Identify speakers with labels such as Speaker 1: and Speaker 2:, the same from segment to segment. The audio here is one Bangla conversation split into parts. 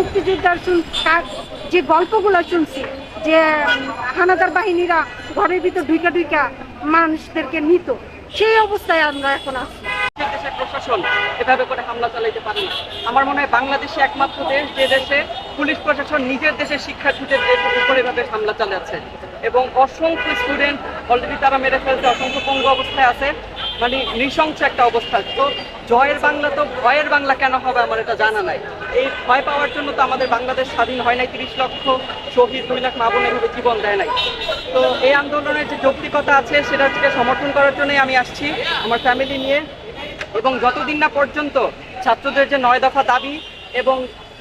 Speaker 1: মুক্তিযোদ্ধার শুন, তার যে গল্পগুলো শুনছি, যে হানাদার বাহিনীরা ঘরের ভিতর ঢুইকা ঢুইকা মানুষদেরকে নিত, সেই অবস্থায় আমরা এখন আছি।
Speaker 2: দেশের প্রশাসন এভাবে করে হামলা চালাইতে আমার মনে হয় বাংলাদেশে একমাত্র দেশ যে দেশে পুলিশ প্রশাসন নিজের দেশের হামলা চালাচ্ছে। এবং অসংখ্য স্টুডেন্ট অলরেডি তারা মেরে ফেলছে, অসংখ্য পঙ্গু অবস্থায় আছে। মানে নৃশংস একটা অবস্থা। তো জয়ের বাংলা তো ভয়ের বাংলা কেন হবে আমার এটা জানা নাই। এই ভয় পাওয়ার জন্য তো আমাদের বাংলাদেশ স্বাধীন হয় নাই, তিরিশ লক্ষ শহীদ, দুই লাখ মা বোন এভাবে জীবন দেয় নাই। তো এই আন্দোলনের যে যৌক্তিকতা আছে সেটাকে সমর্থন করার জন্যই আমি আসছি আমার ফ্যামিলি নিয়ে। এবং যতদিন না পর্যন্ত ছাত্রদের যে নয় দফা দাবি এবং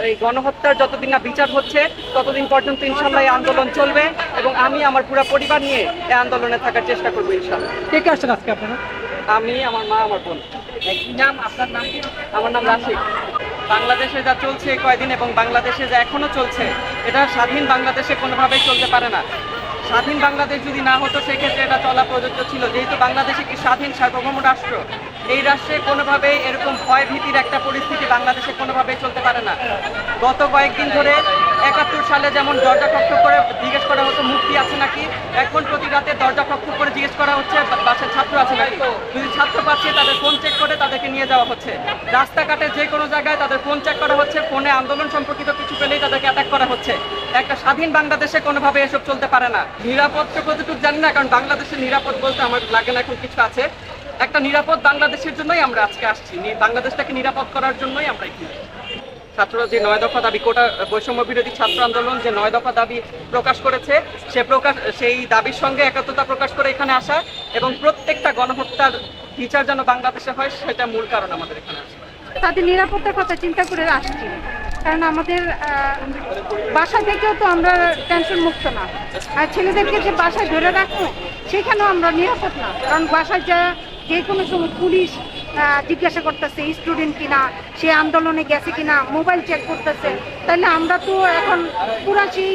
Speaker 2: এই গণহত্যার যতদিন না বিচার হচ্ছে, ততদিন পর্যন্ত ইনশাল্লাহ এই আন্দোলন চলবে এবং আমি আমার পুরো পরিবার নিয়ে এই আন্দোলনে থাকার চেষ্টা করব ইনশাল্লাহ।
Speaker 3: কে কে আজকে আপনারা?
Speaker 2: আমি আমার মা আমার বোন। কি নাম আপনার নাম আমার নাম রাশিদ। বাংলাদেশে যা চলছে কয়দিন এবং বাংলাদেশে যা এখনও চলছে এটা স্বাধীন বাংলাদেশে কোনোভাবেই চলতে পারে না। স্বাধীন বাংলাদেশ যদি না হতো সেক্ষেত্রে এটা চলা প্রযোজ্য ছিল। যেহেতু বাংলাদেশ একটি স্বাধীন সার্বভৌম রাষ্ট্র এই রাষ্ট্রে কোনোভাবেই এরকম ভয় ভীতির একটা পরিস্থিতি বাংলাদেশে কোনোভাবেই চলতে পারে না। গত কয়েকদিন ধরে একাত্তর সালে যেমন দরজা খক্ষ করা হতো মুক্তি আছে নাকি এখন প্রতি রাতে দরজা খক্ষ করে জিজ্ঞেস করা হচ্ছে বা- বাসায় ছাত্র আছে নাকি? যদি ছাত্র পাচ্ছে, তাদের ফোন চেক করে তাদেরকে নিয়ে যাওয়া হচ্ছে। রাস্তাঘাটে যে কোনো জায়গায় তাদের ফোন চেক করা হচ্ছে ফোনে আন্দোলন সম্পর্কিত কিছু পেলেই তাদেরকে অ্যাটাক করা হচ্ছে। একটা স্বাধীন বাংলাদেশে কোনোভাবে এসব চলতে পারে না। নিরাপদ কতটুকু জানি না, কারণ বাংলাদেশে নিরাপদ বলতে আমার লাগে না, এখন কিছু আছে। একটা নিরাপদ বাংলাদেশের জন্যই আমরা আজকে আসছি। বাংলাদেশটাকে নিরাপদ করার জন্যই আমরা এখানে। ছাত্ররা যে নয় দফা দাবি, কোটা, বৈষম্য বিরোধী ছাত্র আন্দোলন যে নয় দফা দাবি প্রকাশ করেছে, সে প্রকাশ, সেই দাবির সঙ্গে একাত্মতা প্রকাশ করে এখানে আসা এবং প্রত্যেকটা গণহত্যার বিচার যেন বাংলাদেশে হয়, সেটা মূল কারণ আমাদের এখানে আসা।
Speaker 1: তাদের নিরাপত্তার কথা চিন্তা করে আসছি, কারণ আমাদের বাসা থেকেও তো আমরা টেনশন মুক্ত না। আর ছেলেদেরকে যে বাসায় ধরে রাখব, সেখানেও আমরা নিরাপদ না। কারণ বাসায় যা যে কোনো সময় পুলিশ জিজ্ঞাসা করতেছে স্টুডেন্ট কিনা, সে আন্দোলনে গেছে কিনা মোবাইল চেক করতেছে। তাহলে আমরা তো এখন পুরা সেই